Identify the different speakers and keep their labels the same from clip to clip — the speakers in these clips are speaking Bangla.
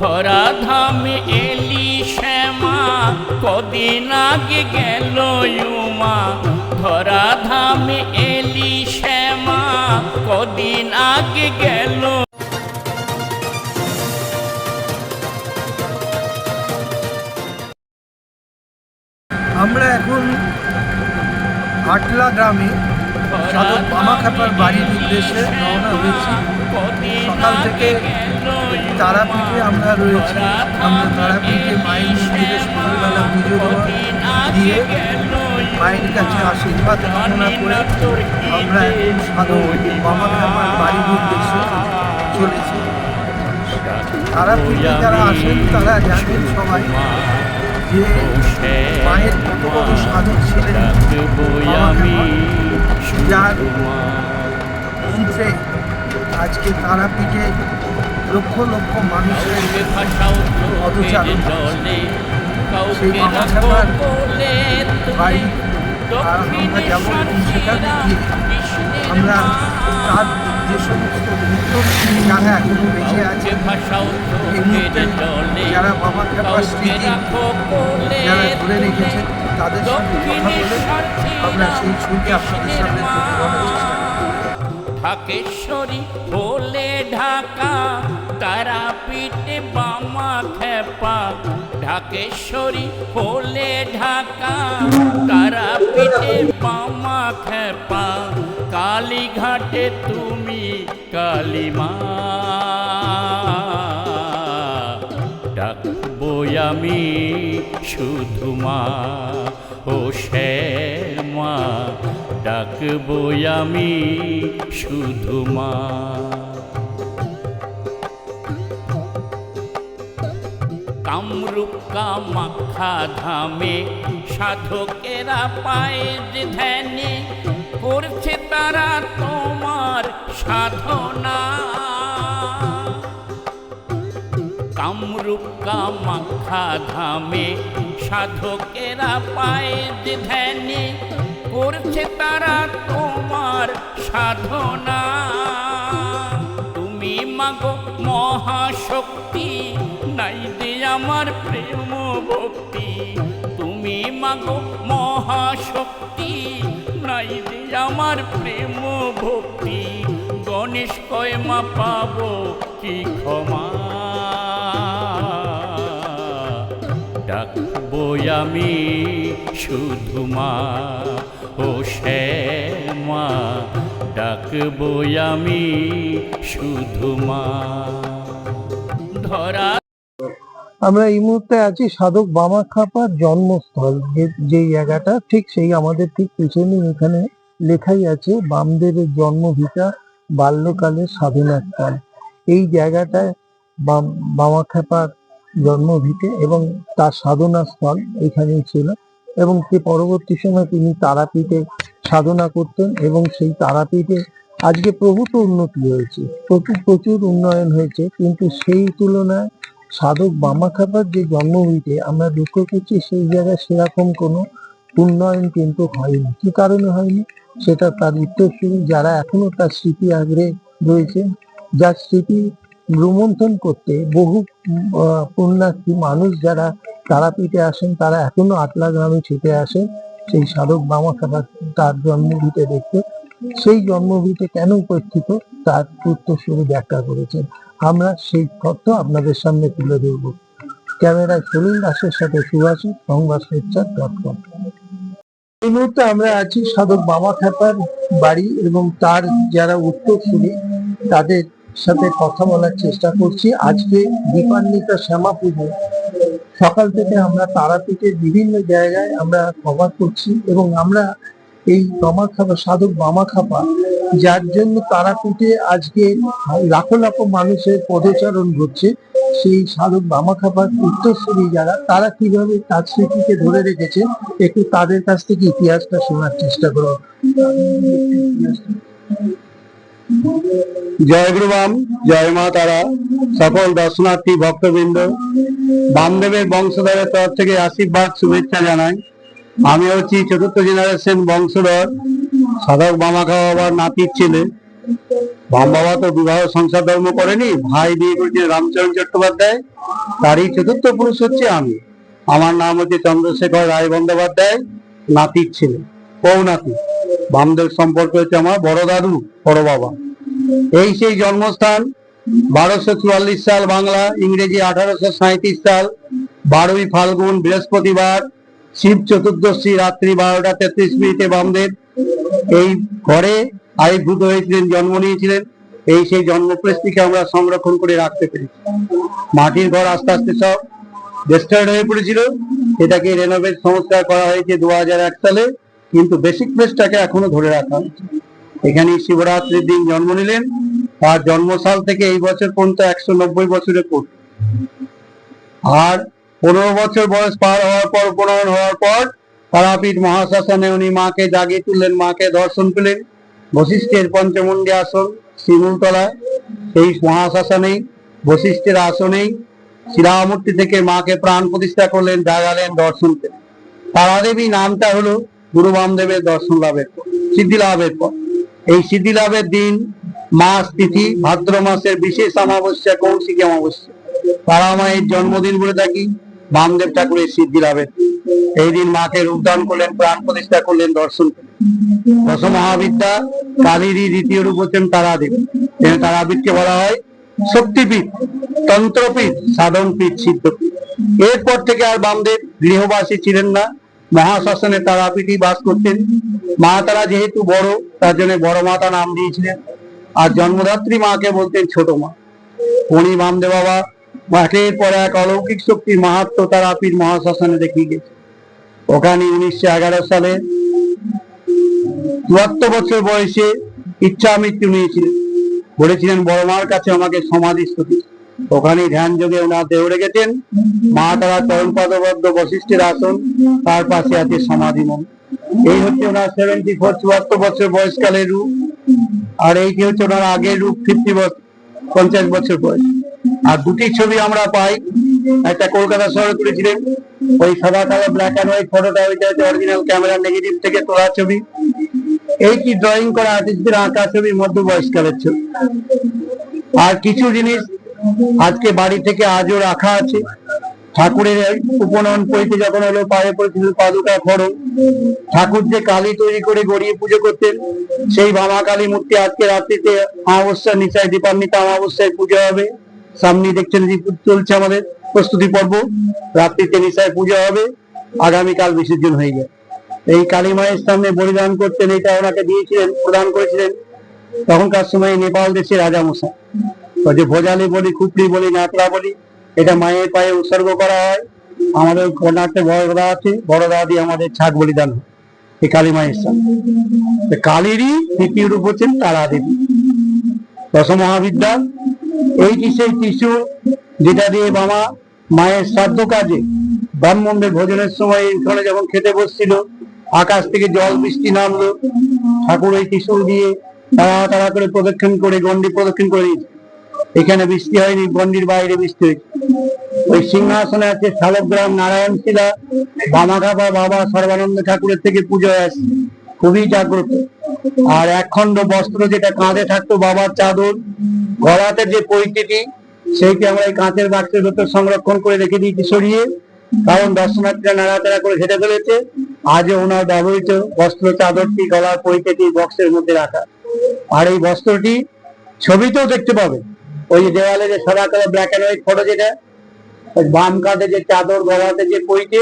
Speaker 1: ধরা ধামে এলি শ্যামা, কদিন আগে গেল উমা। ধরা ধামে এলি শ্যামা, কদিন আগে গেল
Speaker 2: আমরা এখন আটলা গ্রামে সাধক বামাখাপার বাড়ির উদ্দেশ্যে রওনা হয়েছি। সকাল থেকে তারাপীঠে আমরা রয়েছি। আমরা তারাপীঠে মায়ের মন্দিরে সকালবেলা পুজো দিয়ে মায়ের কাছে আশীর্বাদ কামনা করে আমরা এখন সাধক বামাখাপার বাড়ির উদ্দেশ্যে চলেছি। তারাপীঠে যারা আসেন তারা জানেন সবাই যে মায়ের কত বড় সাধক ছিলেন। যার মন্ত্রে আজকে তারাপীঠে লক্ষ লক্ষ মানুষের আমরা তার যে সমস্ত যারা এখনও বেঁচে আছে যারা বাবা যারা ধরে রেখেছে তাদের সঙ্গে কথা বলে আমরা সেই ছবি আপনাদের সামনে তুলে ধরার চেষ্টা
Speaker 1: ঢাকেশ্বরী বলে ঢাকা তারাপীঠে বামা খেপা। ঢাকেশ্বরী বলে ঢাকা তারাপীঠে বামা খেপা। কালীঘাটে তুমি কালীমা। আমি শুধু মা ও শ্যামা ডাকবো আমি শুধু মা। কামরূপ কামাখা ধামে সাধকেরা পায়ে যে ধ্যানে, করছে তারা তোমার সাধনা। কামরূপ কামাখা ধামে সাধকেরা পায়ে ধ্যানে করছে তারা তোমার সাধনা। তুমি মাগো মহাশক্তি, নাই দে আমার প্রেম ভক্তি। তুমি মাগো মহাশক্তি, নাই দে আমার প্রেম ভক্তি। গণেশ কয়, মা পাবো কি ক্ষমা? ডাকবো আমি শুধু মা ও শ্যামা ডাকবো আমি শুধু মা। ধরা
Speaker 2: আমরা এই মুহূর্তে আছি সাধক বামাখাপার জন্মস্থল, যে জায়গাটা, ঠিক সেই আমাদের ঠিক পিছনে এখানে লেখাই আছে, বামদেবের জন্মভিটা বাল্যকালের সাধনাস্থল এই জায়গাটায় বাম- বামাখাপার জন্মভিটে এবং তার সাধনা স্থল এখানেই ছিল এবং সে পরবর্তী সময় তিনি তারাপীঠে সাধনা করতেন এবং সেই তারাপীঠে আজকে প্রভূত উন্নতি হয়েছে। প্রচুর প্রচুর উন্নয়ন হয়েছে কিন্তু সেই তুলনায় সাধক বামাখাপার যে জন্মভূমিতে আমরা লক্ষ্য করছি সেই জায়গায় সেরকম কোনো উন্নয়ন কিন্তু হয়নি। কি কারণে হয়নি? সেটা তার উত্তরসূরি যারা এখনও তার স্মৃতি আগ্রে রয়েছে, যার স্মৃতি রোমন্থন করতে বহু পুণ্যার্থী মানুষ যারা তারাপীঠে আসেন, তারা এখনও আটলা গ্রামে ছুটে আসেন। সেই সাধক বামাখাপার তার জন্মভূমিতে দেখতে। সেই জন্মভূমিতে কেন উপস্থিত? তার উত্তরসূরি ব্যাখ্যা করেছেন। আমরা সেই তথ্য আপনাদের সামনে তুলে ধরব। ক্যামেরায় সলিল দাসের সাথে সুভাষী, সংবাদ স্বেচ্ছার ডট কম এই মুহূর্তে আমরা আছি সাধক বাবা খাপার বাড়ি এবং তার যারা উত্তর উত্তরসূরি, তাদের সাথে কথা বলার চেষ্টা করছি। আজকে দীপান্বিতা শ্যামা পুজো। সকাল থেকে আমরা তারাপীঠের বিভিন্ন জায়গায় আমরা কভার করছি এবং আমরা এই বামা খাপা সাধক বামা খাপা যার জন্য তারাপীঠে আজকে লাখো লাখো মানুষের পদচারণ ঘটছে। সেই সাধক বামা খাপার উত্তরসূরি যারা, তারা কীভাবে তার স্মৃতিকে ধরে রেখেছে, একটু তাদের কাছ থেকে ইতিহাসটা শোনার চেষ্টা করো।
Speaker 3: জয় গুরু বাম, জয় মা তারা। সকল দর্শনার্থী, ভক্তবৃন্দ, বামদেবের বংশধরের তরফ থেকে আশীর্বাদ, শুভেচ্ছা জানাই। আমি হচ্ছি চতুর্থ জেনারেশন বংশধর, সাধক বামাখা বাবার নাতির ছেলে। বাম বাবা তো বিবাহ সংসার ধর্ম করেনি, ভাই বিয়ে করেছে রামচরণ চট্টোপাধ্যায়, তারই চতুর্থ পুরুষ হচ্ছে আমি। আমার নাম হচ্ছে চন্দ্রশেখর রায় বন্দ্যোপাধ্যায়, নাতির ছেলে, বউ নাতি। বামদেব সম্পর্ক হচ্ছে আমার বড় দাদু, বড় বাবা। এই সেই জন্মস্থান, বারোশো চুয়াল্লিশ সাল বাংলা, ইংরেজি আঠারোশো সাঁত্রিশ সাল, বারোই ফাল্গুন, বৃহস্পতিবার, শিব চতুর্দশী রাত্রি বারোটা তেত্রিশ মিনিটে বামদেব এই ঘরে আবির্ভূত হয়েছিলেন, জন্ম নিয়েছিলেন। এই সেই জন্মপ্রেসটিকে আমরা সংরক্ষণ করে রাখতে পেরেছি। মাটির ঘর আস্তে আস্তে সব ডিস্ট্রয়েড হয়ে পড়েছিল। এটাকে রেনোভেট সংস্কার করা হয়েছে দু সালে। কিন্তু বেসিক প্লেসটাকে এখনও ধরে রাখা এখানে শিবরাত্রির দিন জন্ম নিলেন তার জন্মসাল থেকে এই বছর পর্যন্ত একশো নব্বই বছরে পড়ত আর পনেরো বছর বয়স পার হওয়ার পর, উপনয়ন হওয়ার পর তারাপীঠ মহাশ্মশানে উনি মাকে জাগিয়ে তুললেন, মাকে দর্শন পেলেন। বশিষ্ঠের পঞ্চমুণ্ডী আসন শিমুলতলায় সেই মহাশ্মশানেই, বশিষ্ঠের আসনেই শিলামূর্তি থেকে মাকে প্রাণ প্রতিষ্ঠা করলেন, জাগালেন, দর্শন পেলেন। তারাদেবী নামটা হলো গুরু বামদেবের দর্শন লাভের পর, সিদ্ধি লাভের পর। এই সিদ্ধি লাভের দিন মাস, তিথি, ভাদ্র মাসের বিশেষ অমাবস্যা, কৌশিকী অমাবস্যা। তারা মায়ের জন্মদিন বলে থাকি, বামদেব ঠাকুরের সিদ্ধি লাভের এই দিন মাকে রূপদান করলেন, প্রাণ প্রতিষ্ঠা করলেন, দর্শন। দশ মহাবিদ্যা কালীরই দ্বিতীয় রূপ হচ্ছেন তারাদেব। তারাপীঠকে বলা হয় শক্তিপীঠ, তন্ত্রপীঠ, সাধনপীঠ, সিদ্ধপীঠ। এরপর থেকে আর বামদেব গৃহবাসী ছিলেন না। মহাশ্মশানে তারাপীঠই বাস করতেন। মা তারা যেহেতু বড়, তার জন্য বড় মাতা নাম দিয়েছিলেন। আর জন্মদাত্রী মাকে বলতেন ছোট মা। উনি বামদেব বাবা মাকের পর এক অলৌকিক শক্তি মাহাত্ম তারাপীঠ মহাশ্মশানে দেখিয়ে গেছে। ওখানে উনিশশো এগারো সালে চুয়াত্তর বছর বয়সে ইচ্ছা মৃত্যু নিয়েছিলেন। বলেছিলেন, বড় মার কাছে আমাকে সমাধি স্তুতি ওখানে ধ্যান যোগে ওনার দেহ রেখেছেন। মা তারা চরণ পদবদ্ধ বশিষ্ঠের আসন, তার পাশে আছে সমাধি মন এই হচ্ছে ওনার সেভেন্টি ফোর চুয়াত্তর বছর বয়সকালের রূপ। আর এইটি হচ্ছে ওনার আগের রূপ ফিফটি বছর পঞ্চাশ বছর বয়স। আর দুটি ছবি আমরা পাই। একটা কলকাতা শহরে তুলেছিলেন। ওই সাদা কালো ব্ল্যাক অ্যান্ড হোয়াইট ফটোটা ওইটা হচ্ছে অরিজিনাল ক্যামেরা নেগেটিভ থেকে তোলা ছবি। এই কি ড্রয়িং করা আর্টিস্টদের আঁকা ছবি মধ্য বয়সকালের ছবি। আর কিছু জিনিস আজকে বাড়ি থেকে আজও রাখা আছে। ঠাকুরের উপনয়ন করিতে যখন হলো পায়ে পড়েছিল পাদুকা খড়ম ঠাকুর যে কালী তৈরি করে গড়িয়ে পুজো করতেন, সেই ভামা কালী মূর্তি আজকে রাত্রিতে অমাবস্যা নিচায় দীপান্বিতা অমাবস্যায় পুজো হবে। সামনে দেখছেন চলছে আমাদের প্রস্তুতি পর্ব। রাত্রিতে নিচায় পুজো হবে। আগামীকাল বিসর্জন হয়ে যায় এই কালী মায়ের সামনে বলিদান করতেন এটা ওনাকে দিয়েছিলেন, প্রদান করেছিলেন। তখনকার সময় নেপাল দেশের রাজামশাই। ওই যে ভোজালি বলি, খুপড়ি বলি নাতলা বলি, এটা মায়ের পায়ে উৎসর্গ করা হয়। আমাদের কর্ণাটকে বড়দা আছে, বড়দা দিয়ে আমাদের ছাগ বলিদান হয়। এই কালী মায়ের সামনে কালীরই তৃতীয় রূপ হচ্ছেন তারা দেবী দশ মহাবিদ্যা এইটি সেই ত্রিশূল, যেটা দিয়ে বাবা মায়ের শ্রাদ্ধ কাজে ব্রাহ্মণদের ভোজনের সময় এখানে যখন খেতে বসছিল, আকাশ থেকে জল বৃষ্টি নামলো। ঠাকুর এই ত্রিশূল দিয়ে তারা করে প্রদক্ষিণ করে, গন্ডি প্রদক্ষিণ করে এখানে বৃষ্টি হয়নি, গন্ডির বাইরে বৃষ্টি হয়েছে। ওই সিংহাসনে আছে শালগ্রাম নারায়ণ শিলা বামাঘাপা বাবা সর্বানন্দ ঠাকুরের থেকে পুজো আসছে খুবই জাগ্রত। আর একখণ্ড বস্ত্র যেটা কাঁধে থাকতো বাবার চাদর, গলাতে যে পৈতিটি সেইটি আমরা এই কাঁচের বাক্সের ভেতর সংরক্ষণ করে রেখে দিয়েছি সরিয়ে। কারণ দর্শনার্থীরা নাড়াচাড়া করে ঘেটে ফেলেছে আজও ওনার ব্যবহৃত বস্ত্র, চাদরটি, গলার পৈতেটি বক্সের মধ্যে রাখা। আর এই বস্ত্রটি ছবিতেও দেখতে পাবে। ওই যে দেওয়ালে যে সাদা কালো ব্ল্যাক অ্যান্ড হোয়াইট ফটো যেটা বাম কাঁধে যে চাদর, গলাতে যে পইতে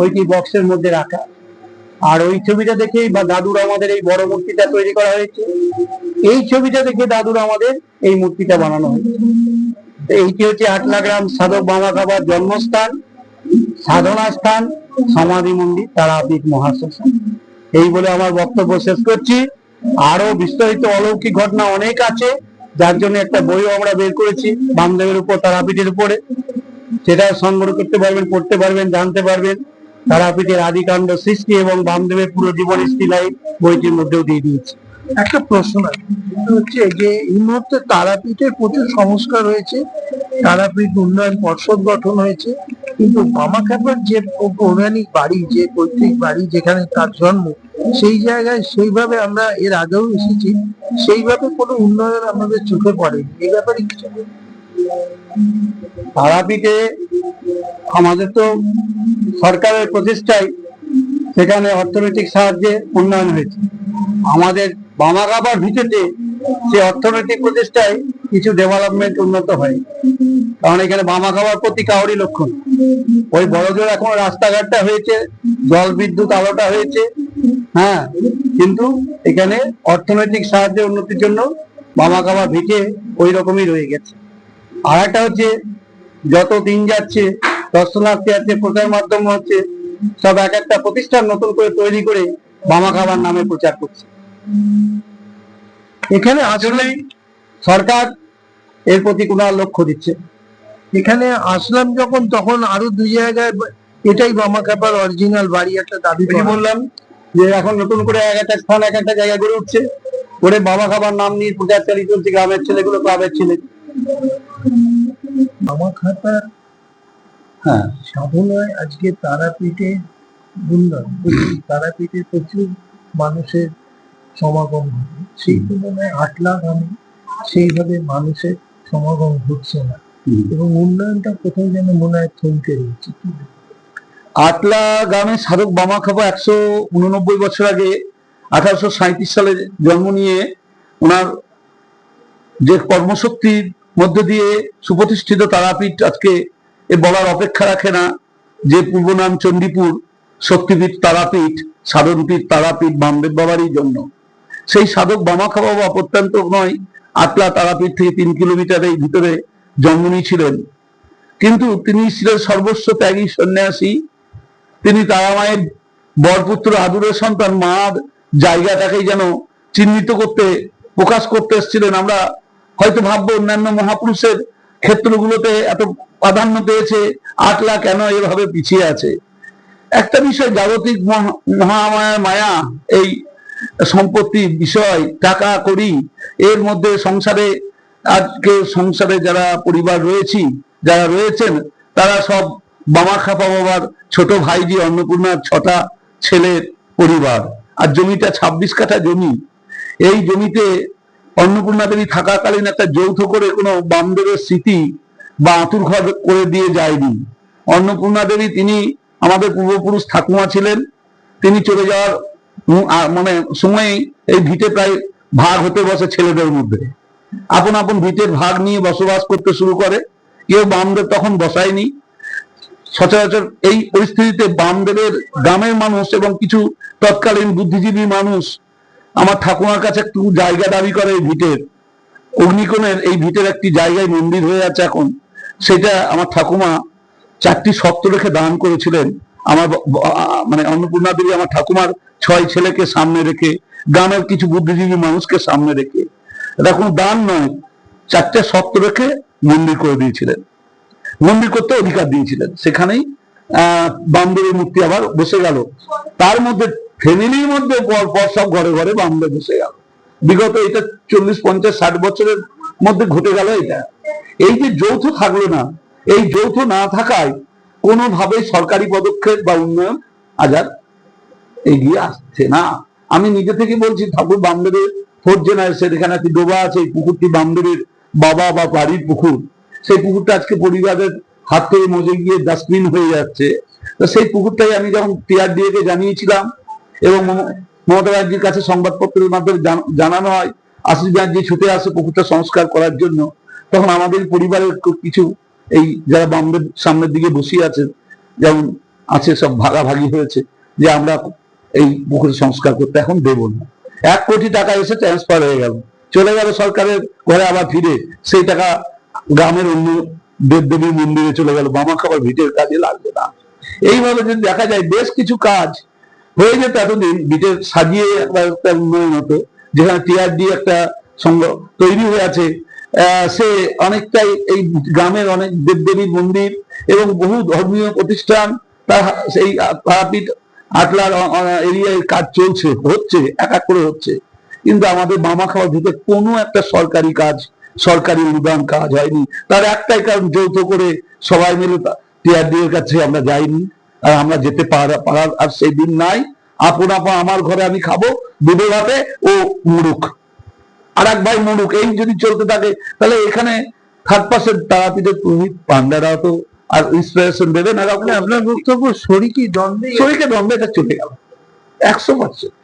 Speaker 3: ওইটি বক্সের মধ্যে রাখা। আর ওই ছবিটা দেখেই বা দাদুর আমাদের এই বড় মূর্তিটা তৈরি করা হয়েছে। এই ছবিটা দেখে দাদুর আমাদের এই মূর্তিটা বানানো হয়েছে। এইটি হচ্ছে আটলা গ্রাম সাধক বামা খাবার জন্মস্থান, সাধনা স্থান, সমাধি মন্দির, তারাপীঠ মহাশ্মশান। এই বলে আমার বক্তব্য শেষ করছি। আরও বিস্তারিত অলৌকিক ঘটনা অনেক আছে, যার জন্য একটা বইও আমরা বের করেছি বামদেবের উপর, তারাপীঠের উপরে। সেটা সংগ্রহ করতে পারবেন, পড়তে পারবেন, জানতে পারবেন। তারাপীঠের আদিকাণ্ড সৃষ্টি এবং বামদেবের পুরো জীবন লাইফ বইটির মধ্যেও দিয়ে দিয়েছি।
Speaker 2: একটা প্রশ্ন হচ্ছে যে এই মুহূর্তে তারাপীঠের প্রচুর সংস্কার হয়েছে, তারাপীঠ উন্নয়ন পর্ষদ গঠন হয়েছে, কিন্তু মামাখাপার যে পৌরাণিক বাড়ি, যে পৈতৃক বাড়ি যেখানে তার জন্ম, সেই জায়গায় সেইভাবে আমরা এর আগেও এসেছি, সেইভাবে কোনো উন্নয়ন আমাদের চোখে পড়েনি। এই ব্যাপারে কিছু
Speaker 4: তারাপীঠে আমাদের তো সরকারের প্রচেষ্টায় সেখানে অর্থনৈতিক সাহায্যে উন্নয়ন হয়েছে। আমাদের বামাগাবার ভিটেতে সে অর্থনৈতিক প্রচেষ্টায় কিছু ডেভেলপমেন্ট উন্নত হয়। কারণ এখানে বামাগাবার প্রতি কাউরি লক্ষ্য নেই। ওই বড়জোর এখন রাস্তাঘাটটা হয়েছে, জল বিদ্যুৎ আলোটা হয়েছে হ্যাঁ কিন্তু এখানে অর্থনৈতিক সাহায্যের উন্নতির জন্য বামাগাবা ভিটে ওই রকমই রয়ে গেছে। আর একটা হচ্ছে, যত দিন যাচ্ছে, দর্শনার্থী আছে, প্রচার মাধ্যম হচ্ছে সব এক একটা প্রতিষ্ঠান নতুন করে তৈরি করে বামা খাবার নামে প্রচার করছে।
Speaker 2: এখানে আসলে
Speaker 4: সরকার এর প্রতি কোনো লক্ষ্য দিচ্ছে
Speaker 2: এখানে আসলাম যখন তখন আরও দুই জায়গায় এটাই বামাখাপার অরিজিনাল বাড়ি একটা দাবি করা।
Speaker 4: বললাম যে এখন নতুন করে এক একটা স্থান এক একটা জায়গায় গড়ে উঠছে। করে বাবা খাবার নাম নিয়ে প্রচার চালিয়ে চলছে গ্রামের ছেলেগুলো ক্লাবের ছেলে।
Speaker 2: বামাখাপার
Speaker 4: হ্যাঁ।
Speaker 2: সাধনায় আজকে তারাপীঠে বললাম তারাপীঠে প্রচুর মানুষের সমাগম ঘটে সেই তুলনায় আটলা গ্রামে সেইভাবে মানুষের সমাগম ঘটছে না। এবং উন্নয়নটা কোথাও যেন মনে হয় থমকে রয়েছে।
Speaker 4: আটলা গ্রামে সাধক বামা খাব একশো উননব্বই বছর আগে আঠারোশো সাঁত্রিশ সালে জন্ম নিয়ে ওনার যে কর্মশক্তির মধ্য দিয়ে সুপ্রতিষ্ঠিত তারাপীঠ আজকে এ বলার অপেক্ষা রাখে না যে পূর্ব নাম চণ্ডীপুর শক্তিপীঠ তারাপীঠ সাধনপীঠ তারাপীঠ বামদেব বাবারই জন্য। সেই সাধক বামা খাওয়া বা প্রত্যন্ত নয় আটলা তারাপীঠ থেকে তিন কিলোমিটার এই ভিতরে জন্ম নিয়েছিলেন কিন্তু তিনি ছিলেন সর্বস্ব ত্যাগী সন্ন্যাসী। তিনি তারা মায়ের বরপুত্র আদুরের সন্তান মার জায়গাটাকেই যেন চিহ্নিত করতে, প্রকাশ করতে এসেছিলেন। আমরা হয়তো ভাববো অন্যান্য মহাপুরুষের ক্ষেত্রগুলোতে এত প্রাধান্য পেয়েছে আটলা কেন এভাবে পিছিয়ে আছে? একটা বিষয়, জাগতিক মহা- মহামায়া মায়া, এই সম্পত্তি বিষয়, টাকা করি, এর মধ্যে সংসারে, আজকে সংসারে যারা পরিবার রয়েছি, যারা রয়েছেন, তারা সব বাবা, খাপা বাবার ছোট ভাইজি, অন্নপূর্ণার ছটা ছেলের পরিবার। আর জমিটা ছাব্বিশ কাঠা জমি। এই জমিতে অন্নপূর্ণা দেবী থাকাকালীন একটা যৌথ করে কোনো বামদেবের স্মৃতি বা আঁতুর ঘর করে দিয়ে যায়নি। অন্নপূর্ণা দেবী, তিনি আমাদের পূর্বপুরুষ ঠাকুমা ছিলেন। তিনি চলে যাওয়ার মানে সময় এই ভিটে প্রায় ভাগ হতে বসে ছেলেদের মধ্যে। আপন আপন ভিটের ভাগ নিয়ে বসবাস করতে শুরু করে। কেউ বামদেব তখন বসায়নি। সচরাচর এই পরিস্থিতিতে বামদেবের গ্রামের মানুষ এবং কিছু তৎকালীন বুদ্ধিজীবী মানুষ আমার ঠাকুমার কাছে একটু জায়গা দাবি করে এই ভিটের। অগ্নিকোণের এই ভিটের একটি জায়গায় মন্দির হয়ে আছে এখন। সেটা আমার ঠাকুমা চারটি শক্ত রেখে দান করেছিলেন। আমার মানে অন্নপূর্ণা দেবী আমার ঠাকুমার ছয় ছেলেকে সামনে রেখে, গ্রামের কিছু বুদ্ধিজীবী মানুষকে সামনে রেখে, এটা কোনো দান নয়, চারটে শর্ত রেখে মন্দির করে দিয়েছিলেন। মন্দির করতে অধিকার দিয়েছিলেন। সেখানেই বামদেবের মূর্তি আবার বসে গেল। তার মধ্যে ফ্যামিলির মধ্যে পর পর সব ঘরে ঘরে বামদেব বসে গেল। বিগত এটা চল্লিশ, পঞ্চাশ, ষাট বছরের মধ্যে ঘটে গেল এটা। এই যে যৌথ থাকল না, এই যৌথ না থাকায় কোনোভাবেই সরকারি পদক্ষেপ বা উন্নয়ন আজ আর এগিয়ে আসছে না। আমি নিজে থেকে বলছি, ঠাকুর বামদেবের ফোর্থ জেনারেশন এখানে একটি ডোবা আছে, এই পুকুরটি বামদেবের বাবা বা বাড়ির পুকুর। সেই পুকুরটা আজকে পরিবারের হাত থেকে মজে গিয়ে ডাস্টবিন হয়ে যাচ্ছে। তো সেই পুকুরটাই আমি যখন টিআরডিএ কে জানিয়েছিলাম এবং মমতা ব্যানার্জির কাছে সংবাদপত্রের মাধ্যমে জানানো হয়, আশিস ব্যানার্জি ছুটে আসে পুকুরটা সংস্কার করার জন্য। তখন আমাদের পরিবারের কিছু এই যারা বামদের সামনের দিকে বসিয়ে আছেন যেমন আছে সব ভাগাভাগি হয়েছে যে আমরা এই পুকুর সংস্কার করতে এখন দেব না। এক কোটি টাকা এসে ট্রান্সফার হয়ে গেল। চলে গেল সরকারের ঘরে আবার ফিরে সেই টাকা গ্রামের অন্য দেবদেবীর মন্দিরে চলে গেল। বামা খাবার ভিটের কাজে লাগবে না। এইভাবে যদি দেখা যায়, বেশ কিছু কাজ হয়ে যেত এতদিন। ভিটের সাজিয়ে একবার একটা উন্নয়ন হতো। যেখানে টিআরডি একটা সঙ্গ তৈরি হয়ে আছে। সে অনেকটাই এই গ্রামের অনেক দেবদেবীর মন্দির এবং বহু ধর্মীয় প্রতিষ্ঠান, তার সেই তারাপীঠ আটলার এরিয়ায় কাজ চলছে, হচ্ছে, এক এক করে হচ্ছে। কিন্তু আমাদের মামা খাওয়ার ভিতরে কোনো একটা সরকারি কাজ, সরকারি অনুদান কাজ হয়নি। তার একটাই কারণ, যৌথ করে সবাই মিলে টিআরডি এর কাছে আমরা যাইনি। আর আমরা যেতে পারা, পারার আর সেই দিন নাই। আপন আপন আমার ঘরে আমি খাব দুধে ভাতে ও মুরুখ আর এক ভাই মুরুখ এই যদি চলতে থাকে তাহলে এখানে থার্ড পার্সেন্ট তারাপীঠের পুরোহিত পান্ডারাও তো আর ইন্সপিরেশন দেবে না
Speaker 2: মানে আপনার বক্তব্য শরিকি দ্বন্দ্বে?
Speaker 4: শরীরকে দ্বন্দ্বে এটা চলে গেল। একশো পার্সেন্ট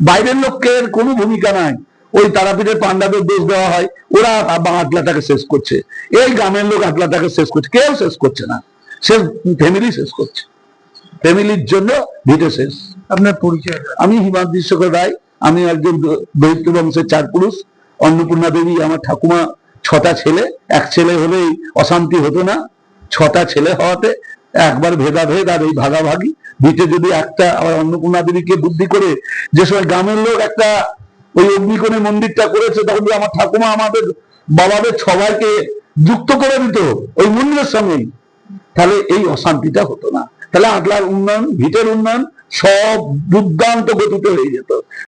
Speaker 4: বাইরের লোকের কোনো ভূমিকা নাই। ওই তারাপীঠের পান্ডাদের দোষ দেওয়া হয় ওরা আটলাটাকে শেষ করছে। এই গ্রামের লোক আটলাটাকে শেষ করছে। কেউ শেষ করছে না। সে ফ্যামিলি শেষ করছে। ফ্যামিলির জন্য ভিটে শেষ।
Speaker 2: আপনার পরিচয়?
Speaker 4: আমি হিমাদ্রি শেখর রায়। আমি একজন দরিদ্র বংশের চার পুরুষ, অন্নপূর্ণা দেবী আমার ঠাকুমা, ছটা ছেলে, এক ছেলে হলেই অশান্তি হতো না, ছটা ছেলে হওয়াতে একবার ভেদাভেদ আর এই ভাগাভাগি ভিটে যদি একটা আবার অন্নপূর্ণা দেবীকে বুদ্ধি করে, যে সময় গ্রামের লোক একটা ওই অগ্নিকোণে মন্দিরটা করেছে, তখন আমার ঠাকুমা আমাদের বাবাদের সবাইকে যুক্ত করে দিত ওই মন্দিরের সঙ্গেই। তাহলে এই অশান্তিটা হতো না। তাহলে আটলার উন্নয়ন, ভিটের উন্নয়ন সব দুর্দান্ত গতিতে হয়ে যেত।